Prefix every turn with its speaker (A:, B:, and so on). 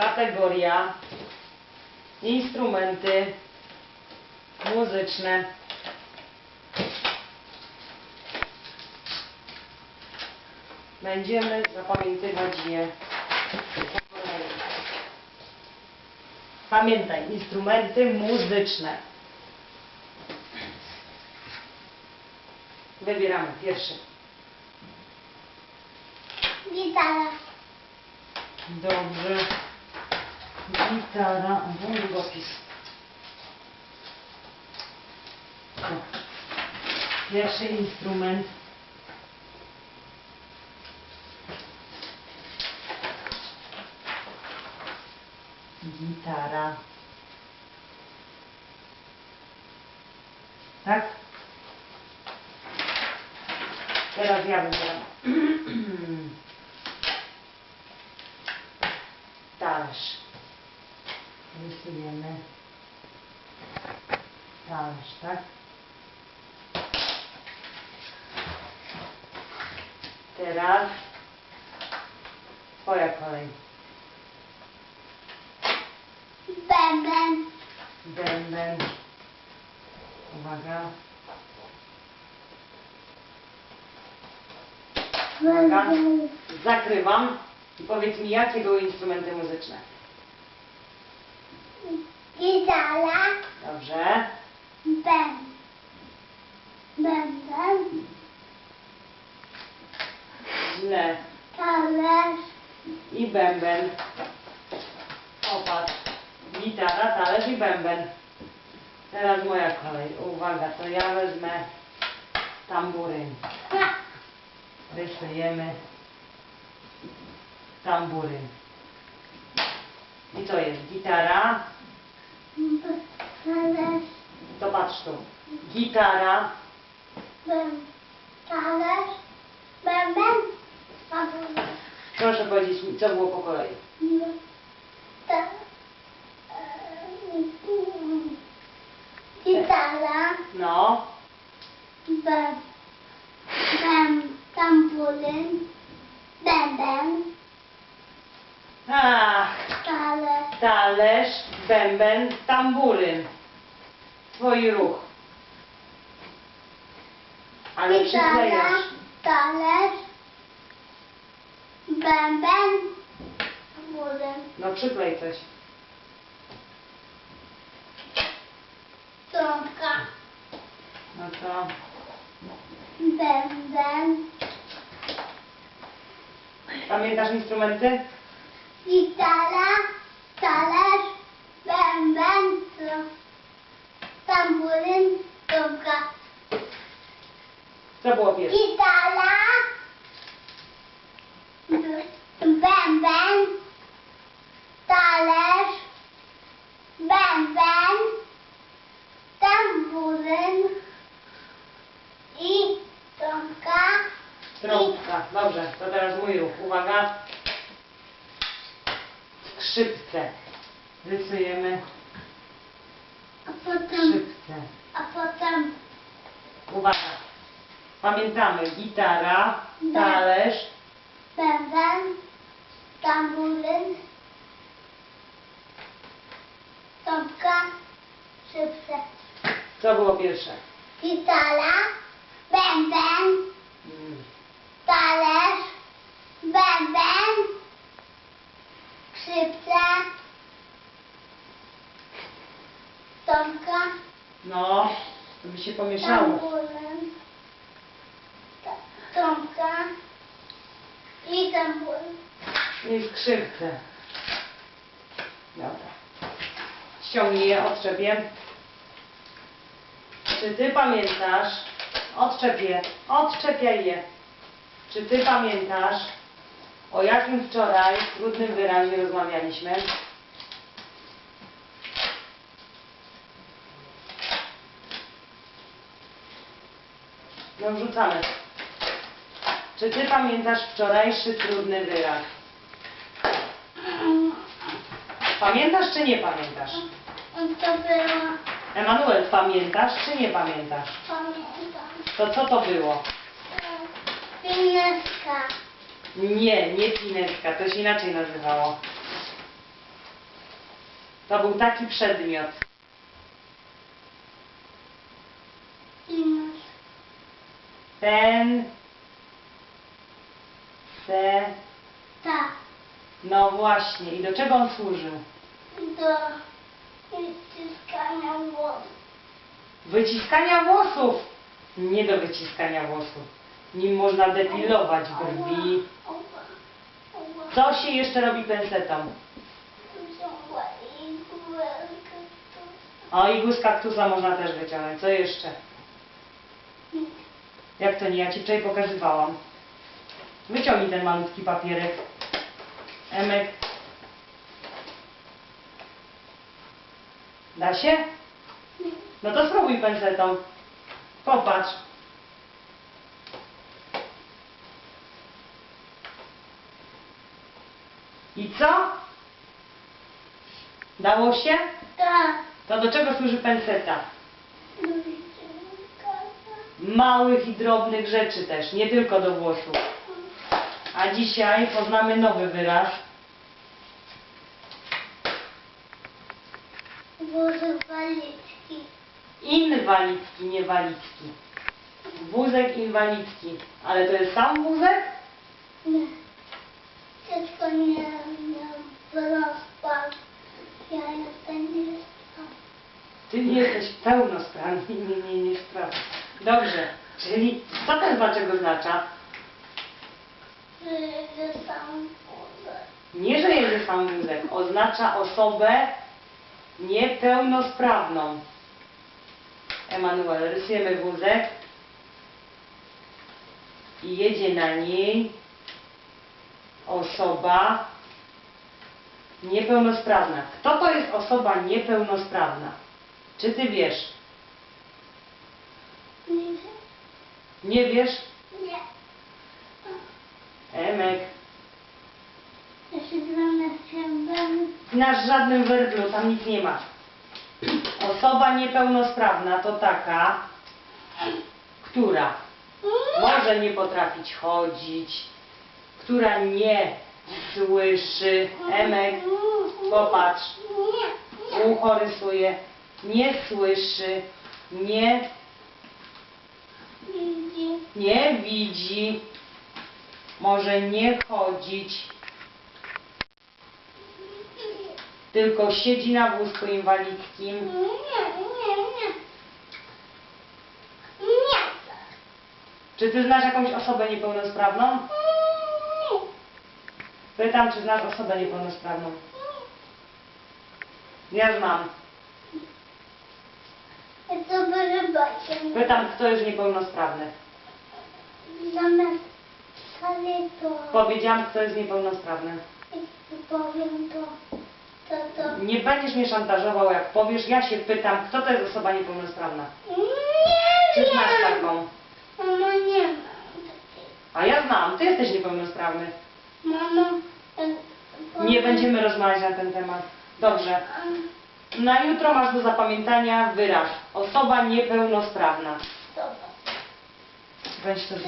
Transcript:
A: kategoria instrumenty muzyczne. Będziemy zapamiętywać je. Pamiętaj, instrumenty muzyczne. Wybieramy pierwszy.
B: Gitara.
A: Dobrze. Gitara, albo długopis. Pierwszy instrument. Gitara. Tak? Teraz ja wybieram. Talerz. Rysujemy talerz, tak? Teraz twoja kolej.
B: Bęben.
A: Bęben. Uwaga. Uwaga. Zakrywam i powiedz mi, jakie były instrumenty muzyczne.
B: Gitara.
A: Dobrze.
B: Ben. Bęben.
A: Źle.
B: Talerz.
A: I bęben. Popatrz. Gitara, talerz i bęben. Teraz moja kolej. Uwaga, to ja wezmę tamburyn. Rysujemy tamburyn. I to jest gitara. Patrz tu. Gitara.
B: Talerz. Bęben. Bęben.
A: proszę powiedzieć mi, co było po kolei.
B: Ta- Gitara.
A: No,
B: Ben. Ben. Tamburyn. Bęben.
A: ach,
B: Talerz.
A: bęben, tamburyn. Twój ruch. Ale przyklejasz.
B: Talerz. Bęben. Tamburyn.
A: No przyklej coś.
B: Trąbka.
A: No to
B: Bęben.
A: pamiętasz instrumenty?
B: Gitara. Talerz. Bęben. tr- Tamburyn. Trąbka.
A: Co było pierwsze?
B: Gitara. b- Bęben. Talerz. Bęben. Tamburyn. I trąbka.
A: Trąbka. Dobrze, to teraz mój ruch. Uwaga. Skrzypce. Rysujemy
B: A potem,
A: skrzypce.
B: a potem
A: Uwaga. Pamiętamy. Gitara, talerz,
B: bęben. Tamburyn. Trąbka. Szybce.
A: Co było pierwsze?
B: Gitara. Bęben.
A: Mm.
B: talerz, bęben, skrzypce, tomka,
A: No, to by się pomieszało.
B: tamburyn, ta- tomka i tamburyn.
A: I skrzypce. Dobra. Ściągnij je, odczepię. Czy ty pamiętasz? Odczepię, odczepiaj je. Czy ty pamiętasz, o jakim wczoraj trudnym wyrazie rozmawialiśmy? No wrzucamy. Czy ty pamiętasz wczorajszy trudny wyraz? Pamiętasz czy nie pamiętasz?
B: To było,
A: Emanuel, pamiętasz czy nie pamiętasz?
B: pamiętam,
A: To co to było?
B: pineska,
A: Nie, nie pineska, to się inaczej nazywało. To był taki przedmiot.
B: I masz
A: Ten, se,
B: tak.
A: no właśnie. I do czego on służył?
B: Do wyciskania włosów.
A: Wyciskania włosów. Nie do wyciskania włosów. Nim można depilować brwi. Co się jeszcze robi pensetą? O, igły z kaktusa można też wyciągnąć. Co jeszcze? Jak to nie? Ja Ci wczoraj pokazywałam. Wyciągnij ten malutki papierek. Emek. Da się? No to spróbuj pensetą. Popatrz. I co? Dało się?
B: Tak.
A: To do czego służy penseta? Małych i drobnych rzeczy też, nie tylko do włosów. A dzisiaj poznamy nowy wyraz.
B: Wózek walicki.
A: Inwalidzki, nie walicki. Wózek inwalidzki. Ale to jest sam wózek?
B: Nie. Dziecko nie miał rozpad. Ja jestem nie jestem.
A: Ty nie jesteś pełnosprawny. Nie, nie, nie sprawny. Dobrze. Czyli co to dlaczego oznacza?
B: Że sam wózek.
A: Nie, że jedzie sam wózek. Oznacza osobę niepełnosprawną. Emanuel, rysujemy wózek i jedzie na niej osoba niepełnosprawna. Kto to jest osoba niepełnosprawna? Czy ty wiesz?
B: Nie wiem.
A: Nie wiesz?
B: Nie.
A: Emek.
B: Ja się zamiast się
A: Znasz żadnym werblu, tam nic nie ma. Osoba niepełnosprawna to taka, która może nie potrafić chodzić, która nie słyszy. Emek, popatrz, ucho rysuje, nie słyszy, nie. Nie widzi, może nie chodzić, tylko siedzi na wózku inwalidzkim.
B: Nie, nie, nie. Nie.
A: Czy ty znasz jakąś osobę niepełnosprawną? Pytam, czy znasz osobę niepełnosprawną. Ja znam. Pytam, kto jest niepełnosprawny.
B: To
A: Powiedziałam, kto jest niepełnosprawny.
B: powiem to, to, to.
A: Nie będziesz mnie szantażował, jak powiesz. Ja się pytam, kto to jest osoba niepełnosprawna. Czy
B: Nie
A: znasz
B: wiem.
A: taką?
B: Mamo, nie mam takiej.
A: A ja znam, ty jesteś niepełnosprawny.
B: Mamo, e,
A: Nie
B: powiem-
A: będziemy rozmawiać na ten temat. Dobrze. Na jutro masz do zapamiętania wyraz. Osoba niepełnosprawna.
B: Dobra.
A: Weź to z